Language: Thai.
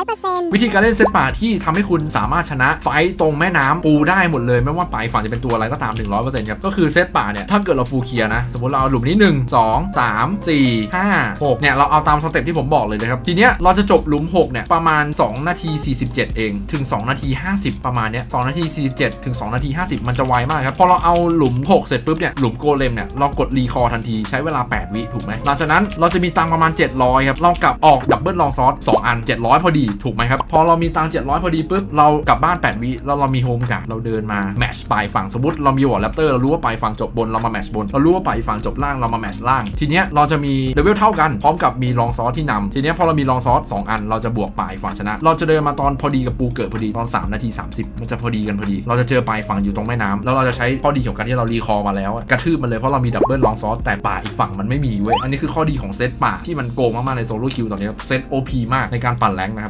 100%วิธีการเล่นเซตป่าที่ทำให้คุณสามารถชนะไฟตรงแม่น้ำปูได้หมดเลย ไม่ว่าปลายฝั่งจะเป็นตัวอะไรก็ตาม 100%ครับ ก็คือเซตป่าเนี่ย ถ้าเกิดเราฟูลเคลียร์นะ สมมติเราเอาหลุมนี้ 1 2 3 4 5 6 เนี่ย เราเอาตามสเต็ปที่ผมบอกเลยนะครับ ทีเนี้ยเราจะจบหลุม 6 เนี่ย ประมาณ 2 นาที 47 เอง ถึง 2 นาที 50 ประมาณเนี้ย2นาที 47 ถึง 2 นาที 50 มันจะไวมากครับ พอเราเอาหลุม 6 เสร็จปุ๊บเนี่ยหลุมโกเลมเนี่ยเรากดรีคอร์ทันทีใช้เวลา 8 วิถูกไหมหลังจากนั้นเราจะมีตังประมาณ 700ครับเรากลับออกดับเบิลลองซอส2อัน 700 พอดีถูกไหมครับ พอเรามีตังค์700 พอดีปุ๊บ เรากลับบ้าน 8 วิแล้วเรามีโฮมการ์ดเราเดินมาแมชปลายฝั่งสมมติเรามีวอร์แรปเตอร์เรารู้ว่าปลายฝั่งจบบนเรามาแมชบน เรารู้ว่าปลายฝั่งจบล่างเรามาแมชล่าง ทีเนี้ยเราจะมีเลเวลเท่ากันพร้อมกับมีลองซอสที่นำทีเนี้ยพอเรามีลองซอส2อัน เราจะบวกปลายฝั่งชนะ เราจะเดินมาตอนพอดีกับปูเกิดพอดีตอน 3 นาที 30 มันจะพอดีกันพอดี เราจะเจอปลายฝั่งอยู่ตรงแม่น้ำแล้วเราจะใช้ข้อดีของการที่เรารีคอร์มาแล้วกระทืบมันเลยเพราะเรามีดับเบิลลองซอสแต่ป่าอีกฝั่งมันไม่มีเว้ยอันนี้คือข้อดีของเซตป่าที่มันโกงมากๆในโซโล่คิวตอนนี้เซต OP มากในการปั่นแรงนะครับ